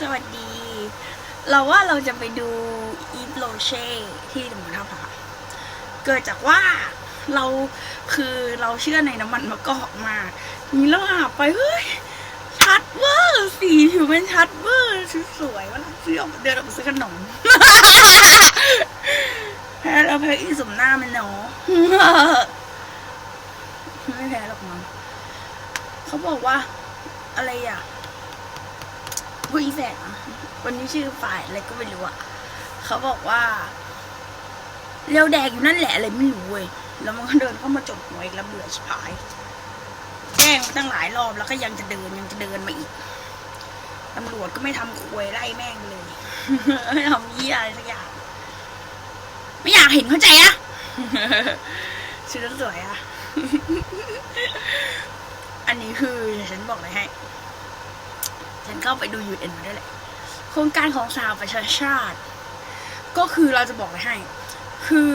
สวัสดี เราว่าเราจะไปดูอีฟโลเช่ที่สมุทรปราการเกิดจากว่าเราคือเราเชื่อในน้ำมันมะกอกมากมีเราหาไปเฮ้ยชัดเวอร์สีผิวมันชัดเวอร์ชุดสวยว่าซื้อออกเดินออกมาซื้อขนมแพ้แล้วแพ้อีสมหน้ามันเนาะไม่แพ้หรอกมั้งเขาบอกว่าอะไรอะ ผู้อีแฝดอะคนนี้ชื่อฝ่ายอะไรก็ไม่รู้อะเขาบอกว่าเรียวแดกอยู่นั่นแหละอะไรไม่รู้เว้ยแล้วมันก็เดินเข้ามาจดหัวอีกแล้วเบื่อชิบหายแจ้งมาตั้งหลายรอบแล้วก็ยังจะเดินยังจะเดินมาอีกตำรวจก็ไม่ทำควยไล่แม่งเลยไม่ทำเยี่ยอะไรสักอย่าง ไม่อยากเห็นเข้าใจอะชื่อสวยอะอันนี้คือฉันบอกเลยให้ ฉันเข้าไปดูยูเอ็นมาด้วยแหละ โครงการของสหประชาชาติ ก็คือเราจะบอกให้ คือ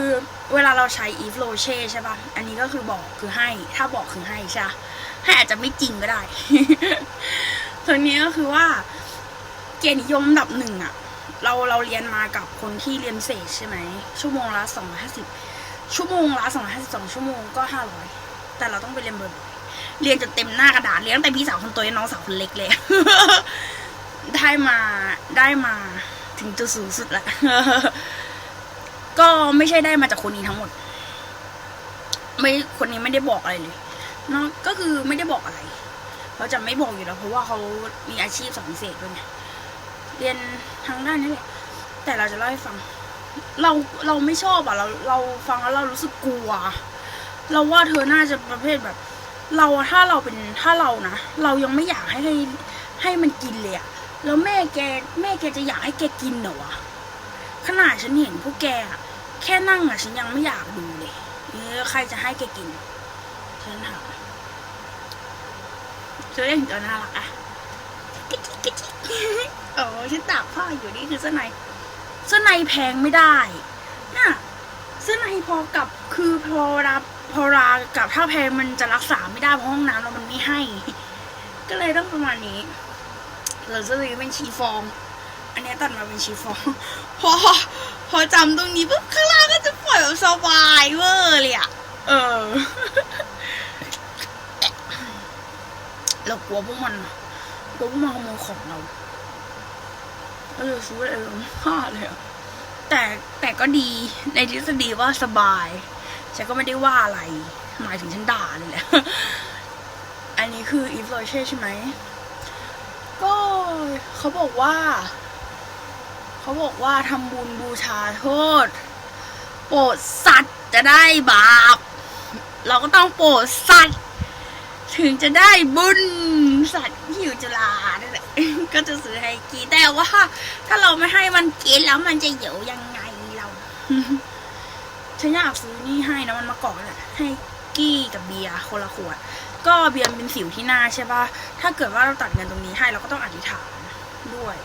เวลาเราใช้อีฟโลเช่ใช่ปะอันนี้ก็คือบอกคือให้ ถ้าบอกคือให้ใช่ให้อาจจะไม่จริงก็ได้ส่วนนี้ก็คือว่าเกียรตินิยมอันดับหนึ่งอะเราเราเรียนมากับคนที่เรียนเศษใช่ไหม ชั่วโมงละสองร้อยห้าสิบชั่วโมงละสองร้อยห้าสิบสองชั่วโมงก็ห้าร้อยแต่เราต้องไปเรียนบ่อย เรียนจนเต็มหน้ากระดาษเรียนตั้งแต่พี่สาวคนโตยันน้องสาวคนเล็กเลย ได้มาได้มาถึงจุดสูงสุดแล้วก็ไม่ใช่ได้มาจากคนนี้ทั้งหมด ไม่คนนี้ไม่ได้บอกอะไรเลยเนาะก็คือไม่ได้บอกอะไรเขาจะไม่บอกอยู่แล้วเพราะว่าเขามีอาชีพสอนพิเศษด้วยไงเรียนทางด้านนี้แหละแต่เราจะเล่าให้ฟัง เราเราไม่ชอบอะเราเราฟังแล้วเรารู้สึกกลัว เราว่าเธอน่าจะประเภทแบบ เราถ้าเราเป็นถ้าเรานะเรายังไม่อยากให้ให้ให้มันกินเลยอะแล้วแม่แกแม่แกจะอยากให้แกกินเหรอวะขนาดฉันเห็นพวกแกอะแค่นั่งอะฉันยังไม่อยากดูเลยเออใครจะให้แกกินฉันถามเธอเล่นตัวน่ารักอะกิ๊กกิ๊กโอ้ฉันตากผ้าอยู่นี่คือเสื้อในเสื้อในแพงไม่ได้น่ะเสื้อในพอกับคือพอรับ พอรากับถ้าแพมันจะรักษาไม่ได้เพราะห้องน้ำเรามันไม่ให้ ก็เลยต้องประมาณนี้เราจะซื้อเป็นชีฟอง อันนี้ตัดมาเป็นชีฟองพอพอจำตรงนี้ปุ๊บข้างล่างก็จะปล่อยแบบสบายเวอร์เลยอะเออเรากลัวพวกมันกลัวพวกมันขโมยของเราเราจะซื้ออะไรลงผ้าเลยอะแต่แต่ก็ดีในทฤษฎีว่าสบาย ฉันก็ไม่ได้ว่าอะไร หมายถึงฉันด่าเลยแหละ อันนี้คืออีฟโรเช่ใช่ไหม ก็เขาบอกว่า เขาบอกว่าทำบุญบูชาโทษ โปรดสัตว์จะได้บาป เราก็ต้องโปรดสัตว์ ถึงจะได้บุญสัตว์ที่อยู่จุฬานั่นแหละก็จะซื้อให้กินแต่ว่า ถ้าเราไม่ให้มันกินแล้วมันจะอยู่ยังไงเรา ฉันอยากซื้อนี่ให้นะมันมากอกแหละให้กี้กับเบียร์คนละขวด ก็เบียร์เป็นสิวที่หน้าใช่ปะถ้าเกิดว่าเราตัดเงินตรงนี้ให้เราก็ต้องอธิษฐานด้วย